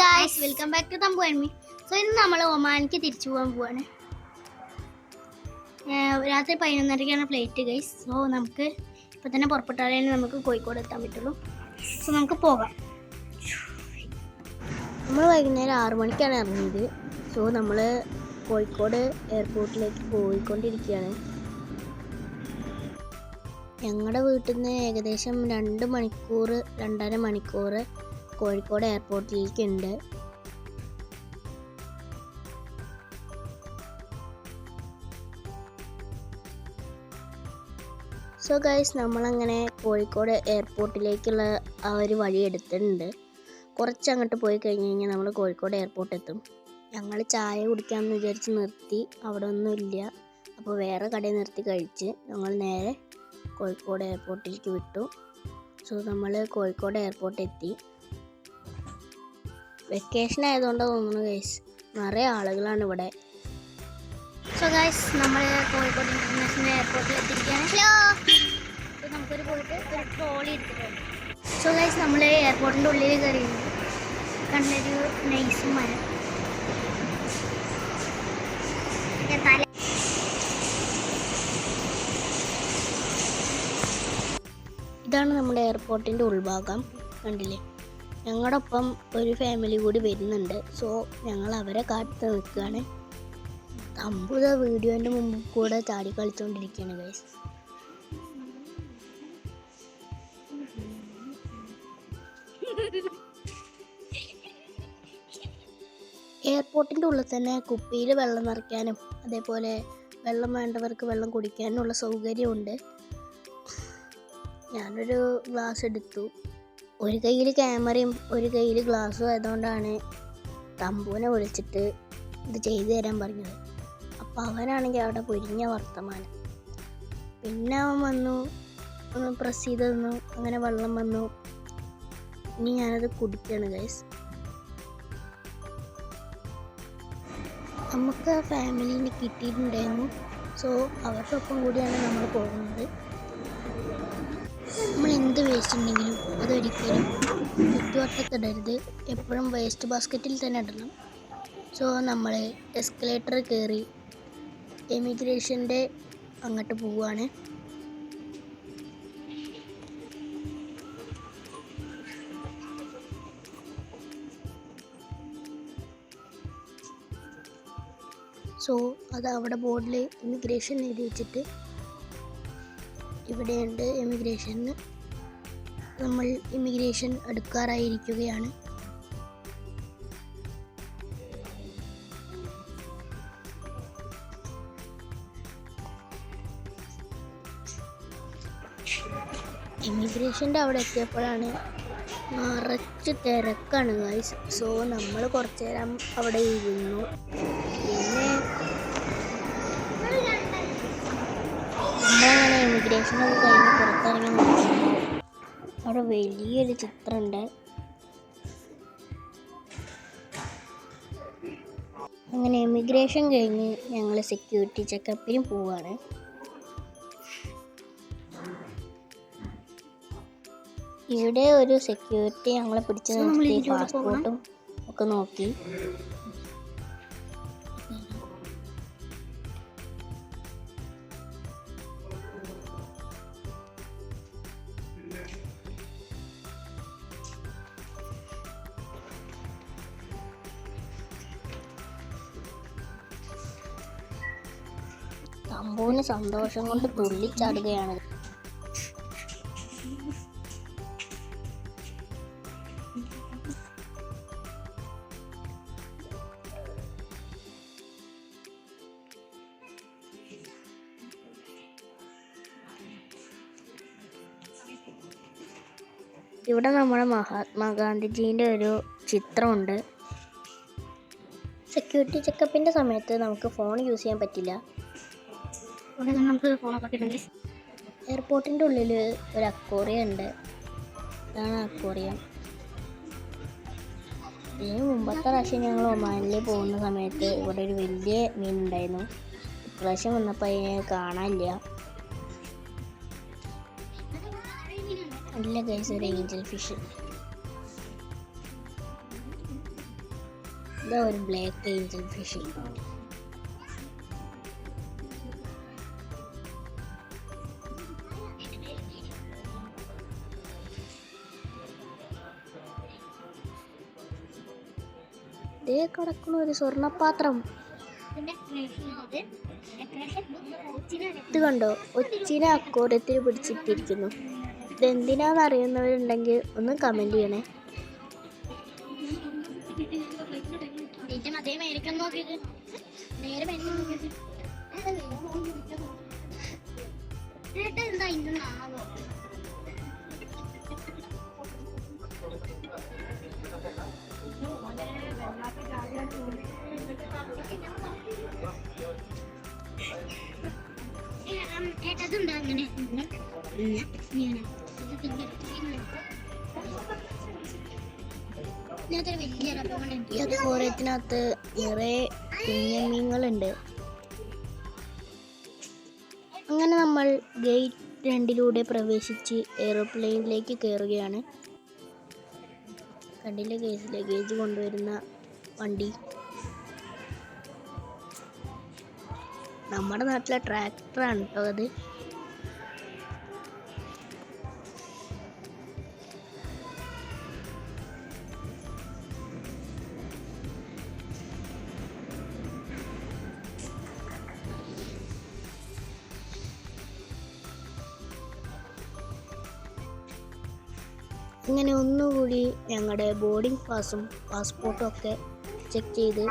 Guys welcome back to തമ്പു അൻമി so ഇന്ന് നമ്മൾ ഒമാനിക്ക് തിരിച്ചു പോകാൻ പോവാണ്. രാത്രി പതിനൊന്നരയ്ക്കാണ് ഫ്ലൈറ്റ് ഗൈസ് സോ നമുക്ക് ഇപ്പം തന്നെ പുറപ്പെട്ടാലേ നമുക്ക് കോഴിക്കോട് എത്താൻ പറ്റുള്ളൂ. സോ നമുക്ക് പോകാം. നമ്മൾ വൈകുന്നേരം ആറു മണിക്കാണ് ഇറങ്ങിയത്. സോ നമ്മൾ കോഴിക്കോട് എയർപോർട്ടിലേക്ക് പോയിക്കൊണ്ടിരിക്കുകയാണ്. ഞങ്ങളുടെ വീട്ടിൽ നിന്ന് ഏകദേശം രണ്ട് മണിക്കൂർ രണ്ടര മണിക്കൂർ കോഴിക്കോട് എയർപോർട്ടിലേക്ക് ഉണ്ട് സോ ഗൈസ് നമ്മളങ്ങനെ കോഴിക്കോട് എയർപോർട്ടിലേക്കുള്ള ആ ഒരു വഴി എടുത്തിട്ടുണ്ട്. കുറച്ച് അങ്ങോട്ട് പോയി കഴിഞ്ഞ് കഴിഞ്ഞാൽ നമ്മൾ കോഴിക്കോട് എയർപോർട്ട് എത്തും ഞങ്ങൾ ചായ കുടിക്കാമെന്ന് വിചാരിച്ച് നിർത്തി അവിടെ ഒന്നുമില്ല അപ്പോൾ വേറെ കടയിൽ നിർത്തി കഴിച്ച് ഞങ്ങൾ നേരെ കോഴിക്കോട് എയർപോർട്ടിലേക്ക് വിട്ടു. സോ നമ്മൾ കോഴിക്കോട് എയർപോർട്ട് എത്തി വെക്കേഷൻ ആയതുകൊണ്ട് തോന്നുന്നു ഗൈസ് നിറയെ ആളുകളാണ് ഇവിടെ. സോ ഗൈസ് നമ്മൾ കോഴിക്കോട് ഇന്റർനാഷണൽ എയർപോർട്ടിൽ എത്തിയിരിക്കുകയാണ്. ഹലോ നമുക്കൊരു പോയിട്ട് ഒരു ട്രോളി എടുത്തിട്ടുണ്ട്. സോ ഗൈസ് നമ്മൾ എയർപോർട്ടിന്റെ ഉള്ളിൽ കയറിയിരുന്നു കണ്ടൊരു നൈസ് മരം. ഇതാണ് നമ്മുടെ എയർപോർട്ടിന്റെ ഉൾഭാഗം. കണ്ടില്ലേ? ഞങ്ങളുടെ ഒപ്പം ഒരു ഫാമിലി കൂടി വരുന്നുണ്ട്. സോ ഞങ്ങൾ അവരെ കാത്ത് നിൽക്കുകയാണ്. അമ്പുത വീഡിയോന്റെ മുമ്പ് കൂടെ ചാടി കളിച്ചുകൊണ്ടിരിക്കുകയാണ് ഗൈസ് എയർപോർട്ടിന്റെ ഉള്ളിൽ തന്നെ കുപ്പിയിൽ വെള്ളം നിറയ്ക്കാനും അതേപോലെ വെള്ളം വേണ്ടവർക്ക് വെള്ളം കുടിക്കാനുള്ള സൗകര്യമുണ്ട്. ഞാനൊരു ഗ്ലാസ് എടുത്തു. ഒരു കയ്യിൽ ക്യാമറയും ഒരു കയ്യിൽ ഗ്ലാസ്സും ആയതുകൊണ്ടാണ് തമ്പുവിനെ വിളിച്ചിട്ട് ഇത് ചെയ്തു തരാൻ പറഞ്ഞത്. അപ്പോൾ അവനാണെങ്കിൽ അവിടെ പൊരിഞ്ഞ വർത്തമാനം. പിന്നെ അവൻ വന്നു ഒന്ന് പ്രസ് ചെയ്ത് തന്നു അങ്ങനെ വെള്ളം വന്നു. ഇനി ഞാനത് കുടിക്കുകയാണ് ഗൈസ് നമുക്ക് ആ ഫാമിലിന് കിട്ടിയിട്ടുണ്ടായിരുന്നു. സോ അവരുടെ ഒപ്പം കൂടിയാണ് നമ്മൾ പോകുന്നത്. നമ്മൾ എന്ത് വേസ്റ്റ് ഉണ്ടെങ്കിലും അതൊരിക്കലും ചുറ്റുവട്ടത്തിടരുത്. എപ്പോഴും വേസ്റ്റ് ബാസ്ക്കറ്റിൽ തന്നെ ഇടണം. സോ നമ്മൾ എസ്കലേറ്റർ കയറി എമിഗ്രേഷന്റെ അങ്ങോട്ട് പോവുകയാണ് സോ അത് അവിടെ ബോർഡിൽ ഇമിഗ്രേഷൻ എഴുതി വെച്ചിട്ട് ഇവിടെയുണ്ട് ഇമിഗ്രേഷന് നമ്മൾ ഇമിഗ്രേഷൻ എടുക്കാറായിരിക്കുകയാണ്. ഇമിഗ്രേഷന്റെ അവിടെ എത്തിയപ്പോഴാണ് നിറച്ച് തിരക്കാണ് ഗൈസ് സോ നമ്മൾ കുറച്ച് നേരം അവിടെ ഇരുന്നു. പിന്നെ നമ്മളങ്ങനെ ഇമിഗ്രേഷനൊക്കെ കഴിഞ്ഞ് പുറത്തിറങ്ങി നോക്കുമ്പോൾ അവിടെ വലിയൊരു ചിത്രമുണ്ട് അങ്ങനെ ഇമിഗ്രേഷൻ കഴിഞ്ഞ് ഞങ്ങൾ സെക്യൂരിറ്റി ചെക്കപ്പിനും പോവാണ്. ഇവിടെ ഒരു സെക്യൂരിറ്റി ഞങ്ങളെ പിടിച്ച് നിർത്തി പാസ്പോർട്ടും ഒക്കെ നോക്കി. സന്തോഷം കൊണ്ട് തുള്ളിച്ചാടുകയാണ് ഇവിടെ നമ്മുടെ മഹാത്മാഗാന്ധിജീന്റെ ഒരു ചിത്രമുണ്ട്. സെക്യൂരിറ്റി ചെക്കപ്പിന്റെ സമയത്ത് നമുക്ക് ഫോൺ യൂസ് ചെയ്യാൻ പറ്റില്ല. നമുക്ക് ഫോണൊക്കെ എയർപോർട്ടിന്റെ ഉള്ളിൽ ഒരു അക്വോറിയം ഉണ്ട്. ഇതാണ് അക്വോറിയം ഇതിന് മുമ്പത്തെ പ്രാവശ്യം ഞങ്ങൾ ഒമാനിൽ പോകുന്ന സമയത്ത് ഇവിടെ ഒരു വലിയ മീൻ ഉണ്ടായിരുന്നു. ഇപ്രാവശ്യം വന്നപ്പോൾ അതിനെ കാണാനില്ല. നല്ല ഗൈസ് ഒരു ഏഞ്ചൽ ഫിഷ് ഇതാ ഒരു ബ്ലാക്ക് ഏഞ്ചൽ ഫിഷ് ദേ കിടക്കുന്ന ഒരു സ്വർണപാത്രം ഇത് കണ്ടോ? ഒച്ചിനെ അക്കോരത്തിൽ പിടിച്ചിട്ടിരിക്കുന്നു. ഇതെന്തിനാന്ന് അറിയുന്നവരുണ്ടെങ്കിൽ ഒന്ന് കമന്റ് ചെയ്യണേ. നേരെ ഈ അക്കോരത്തിനകത്ത് നിറയെ കുഞ്ഞമീങ്ങളുണ്ട് അങ്ങനെ നമ്മൾ ഗേറ്റ് രണ്ടിലൂടെ പ്രവേശിച്ച് എയ്റോപ്ലെയിനിലേക്ക് കയറുകയാണ് കണ്ടില്ലേ കേസ് ലഗേജ് കൊണ്ടുവരുന്ന വണ്ടി. നമ്മുടെ നാട്ടിലെ ട്രാക്ടറാണ് കേട്ടോ അത്. ബോർഡിംഗ് പാസും പാസ്പോർട്ടും ഒക്കെ ചെക്ക് ചെയ്ത്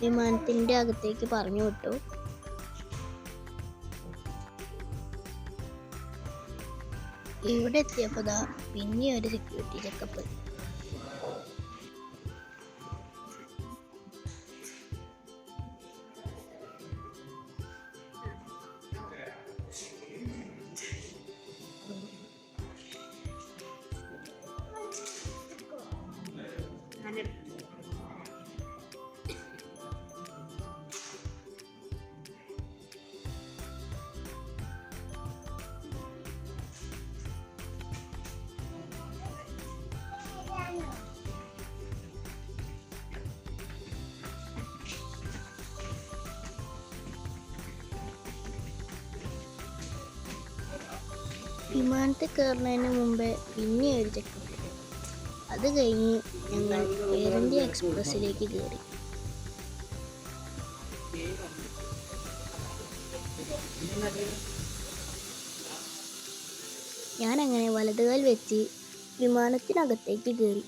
വിമാനത്തിന്റെ അകത്തേക്ക് പറഞ്ഞു വിട്ടു. ഇവിടെ എത്തിയപ്പോൾ ദാ പിന്നെ ഒരു സെക്യൂരിറ്റി ചെക്കപ്പ് വിമാനത്തിൽ കയറുന്നതിന് മുമ്പേ പിന്നെ ഒരു ചെക്കപ്പ് അത് കഴിഞ്ഞ് ഞങ്ങൾ എയർ ഇന്ത്യ എക്സ്പ്രസ്സിലേക്ക് കയറി. ഞാൻ അങ്ങനെ വലതുകാൽ വെച്ച് വിമാനത്തിനകത്തേക്ക് കയറി.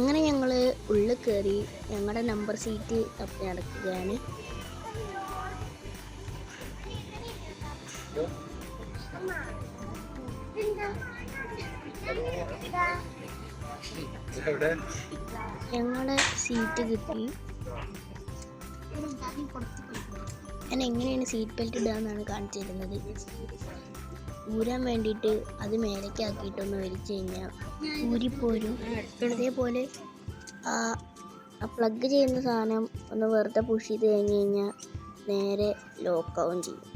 അങ്ങനെ ഞങ്ങൾ ഉള്ളിൽ കയറി ഞങ്ങളുടെ നമ്പർ സീറ്റ് തപ്പി നടക്കുകയാണ്. ഞങ്ങളുടെ സീറ്റ് കിട്ടി. ഞാൻ എങ്ങനെയാണ് സീറ്റ് ബെൽറ്റ് ഇടുക എന്നാണ് കാണിച്ചിരുന്നത് ഊരാൻ വേണ്ടിയിട്ട് അത് മേലേക്ക് ആക്കിയിട്ടൊന്ന് വലിച്ചു കഴിഞ്ഞാൽ ഊരിപ്പോരും. അതേപോലെ ആ പ്ലഗ് ചെയ്യുന്ന സാധനം ഒന്ന് വെറുതെ പുഷ് ചെയ്ത് കഴിഞ്ഞ് കഴിഞ്ഞാൽ നേരെ ലോക്കാവും ചെയ്യും.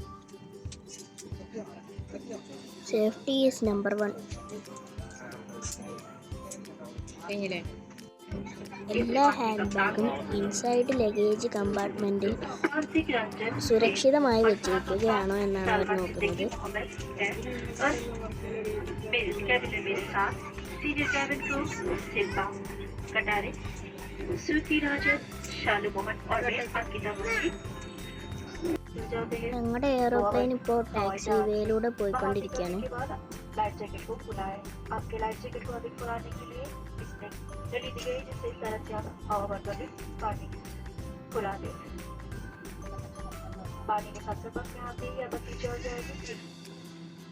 സേഫ്റ്റി ഈസ് നമ്പർ വൺ എല്ലാ ഹാൻഡ് ബാഗും ഇൻസൈഡ് ലഗേജ് കമ്പാർട്ട്മെന്റിൽ സുരക്ഷിതമായി വെച്ചിരിക്കുകയാണോ എന്നാണ് അവർ നോക്കുന്നത്. ഞങ്ങളുടെ എയറോപ്ലെയിൻ ഇപ്പോൾ ടാക്സി വേയിലൂടെ പോയിക്കൊണ്ടിരിക്കുകയാണ്. चटनी दी गई जिससे इस तरह से आप हवा भर कर भी पानी खुला देंगे पानी के साथ साथ में आप ही अगर पीछे हो जाएगी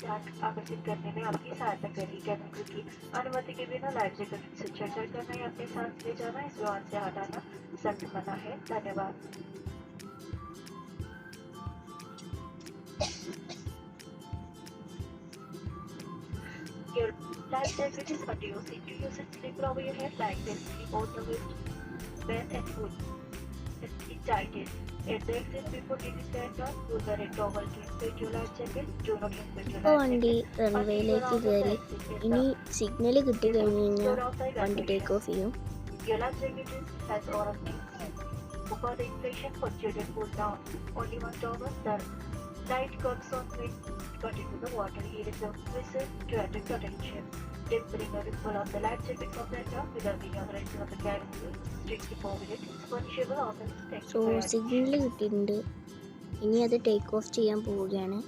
आकर्षित करने में आपकी सहायता करेगी। केमिकल की अनुमति के बिना लाइफ जैकेट से छेड़छाड़ करना या अपने साथ ले जाना, इस व्यवहार से हटाना सख्त मना है। धन्यवाद। Your life life is a duo seat. You use it slip over your head like this. Out the waist, bend and pull. Just keep. At the exit before taking stand on, use the red towel to inflate your life jacket. Do not inflate your ഇപ്പോൾ വണ്ടി. റൺവേയിലേക്ക് കയറി ഇനി signal കിട്ടി കഴിഞ്ഞ് കഴിഞ്ഞാൽ വണ്ടി take off ചെയ്യും Your life jacket has orange. For the inflation for children cool down. Only one towel. The light comes on quick, got into the water. he is a whistle to attract attention. Tempering a ripple on the light jacket from the top without the right of the wheel. Strictly it. It's punishable on the So signal കിട്ടിയിട്ടുണ്ട് ഇനി അത് take off ചെയ്യാൻ പോവുകയാണ്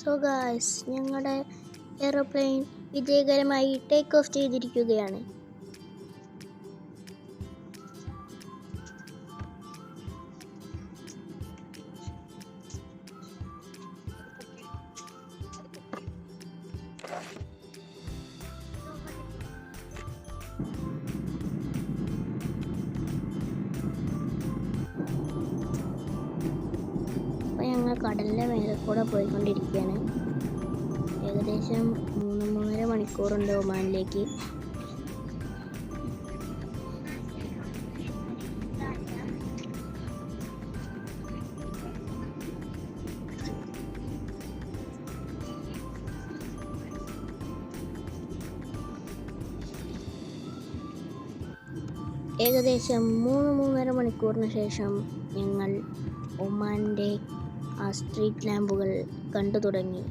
so guys ഞങ്ങളുടെ aeroplane വിജയകരമായി take off ചെയ്തിരിക്കുകയാണ്. Thank ഞങ്ങൾ കടലിന്റെ മേലെ കൂടെ പോയിക്കൊണ്ടിരിക്കുകയാണ്. ഏകദേശം മൂന്ന് മൂന്നര മണിക്കൂറുണ്ട് ഒമാനിലേക്ക്. ഏകദേശം മൂന്ന് മൂന്നര മണിക്കൂറിന് ശേഷം ഞങ്ങൾ ഒമാന്റെ ആ സ്ട്രീറ്റ് ലാമ്പുകൾ കണ്ടു തുടങ്ങി.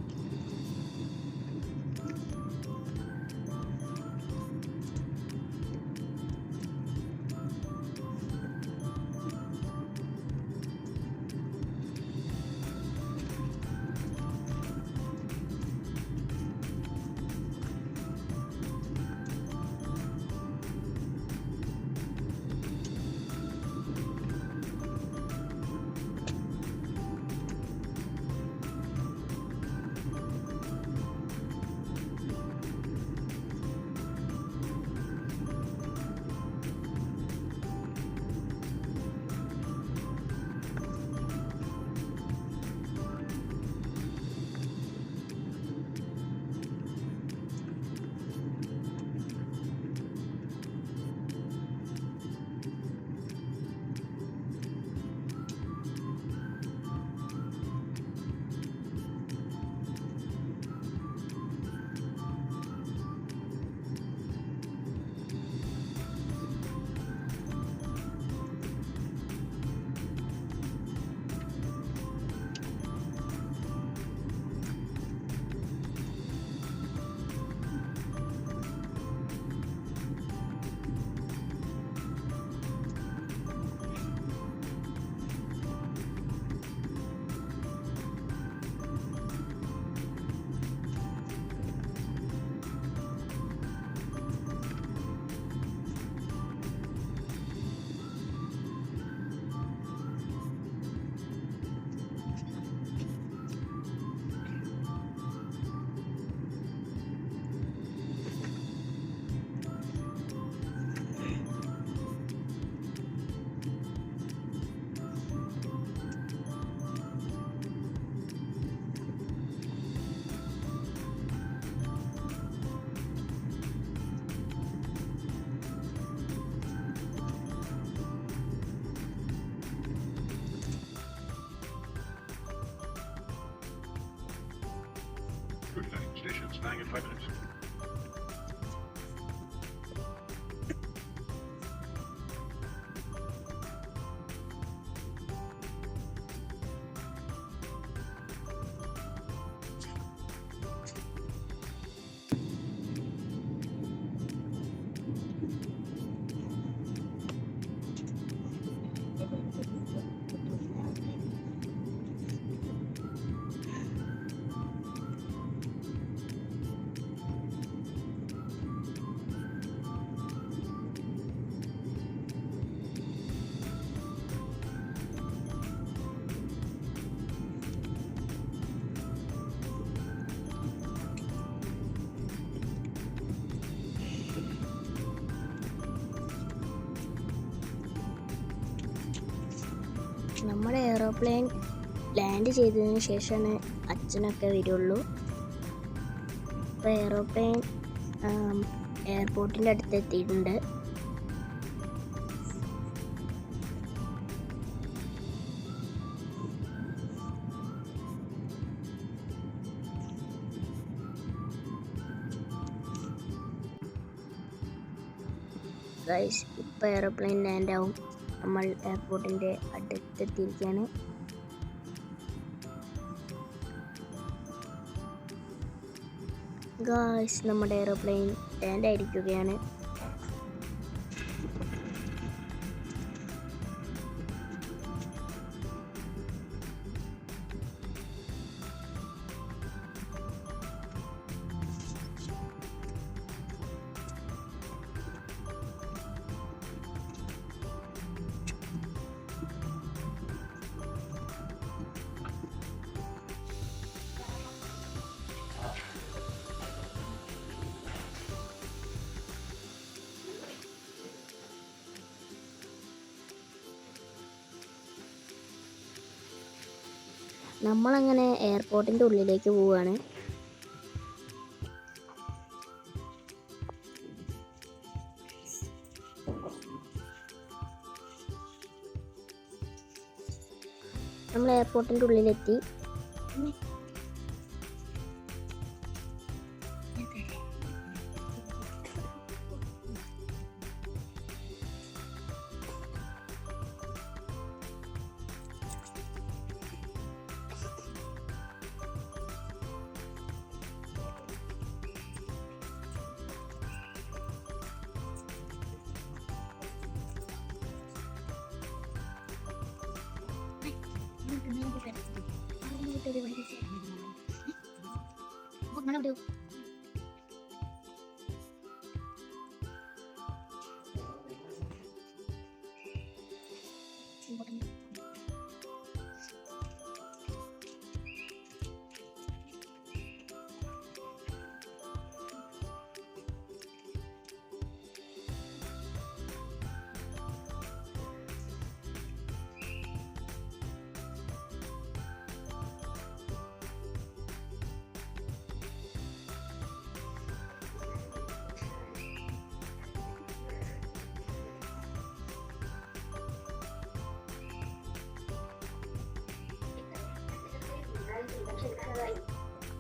എയറോപ്ലെയിൻ ലാൻഡ് ചെയ്തതിന് ശേഷമാണ് അച്ഛനൊക്കെ വരുള്ളൂ. അപ്പോൾ എയറോപ്ലെയിൻ എയർപോർട്ടിന്റെ അടുത്ത് എത്തിയിട്ടുണ്ട്. ഇപ്പോൾ എയറോപ്ലെയിൻ ലാൻഡ് ആവും. നമ്മൾ എയർപോർട്ടിന്റെ അടുത്തെത്തിയിരിക്കുകയാണ് ഗായ്സ് നമ്മുടെ എയറോപ്ലെയിൻ ലാൻഡ് നമ്മളങ്ങനെ എയർപോർട്ടിന്റെ ഉള്ളിലേക്ക് പോവുകയാണ്. നമ്മൾ എയർപോർട്ടിന്റെ ഉള്ളിലെത്തി. Bukan mana bodoh. Oxygen to accelerate.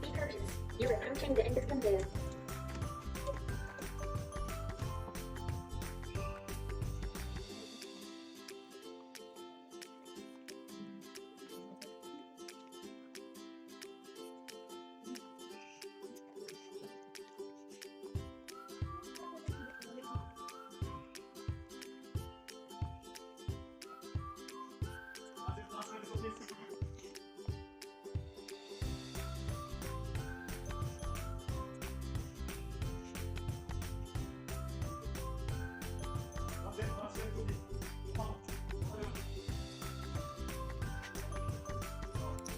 B purchase. You're approaching the end of the conveyor.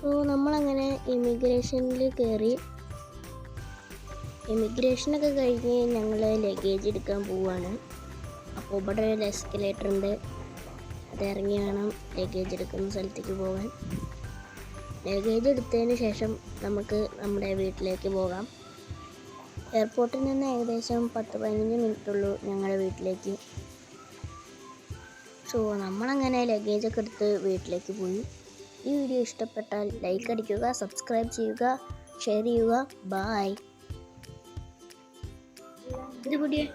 So നമ്മളങ്ങനെ ഇമിഗ്രേഷനിൽ കയറി ഇമിഗ്രേഷനൊക്കെ കഴിഞ്ഞ് ഞങ്ങൾ ലഗേജ് എടുക്കാൻ പോവുകയാണ് അപ്പോൾ ഇവിടെ ഒരു എസ്കലേറ്റർ ഉണ്ട്. അത് ഇറങ്ങി വേണം ലഗേജ് എടുക്കുന്ന സ്ഥലത്തേക്ക് പോകാൻ. ലഗേജ് എടുത്തതിന് ശേഷം നമുക്ക് നമ്മുടെ വീട്ടിലേക്ക് പോകാം. എയർപോർട്ടിൽ നിന്ന് ഏകദേശം പത്ത് പതിനഞ്ച് മിനിറ്റുള്ളൂ ഞങ്ങളുടെ വീട്ടിലേക്ക്. സോ നമ്മളങ്ങനെ ലഗേജൊക്കെ എടുത്ത് വീട്ടിലേക്ക് പോയി. ഈ വീഡിയോ ഇഷ്ടപ്പെട്ടാൽ ലൈക്ക് അടിക്കുക സബ്സ്ക്രൈബ് ചെയ്യുക ഷെയർ ചെയ്യുക. ബായ് ഇത് കൂടിയേ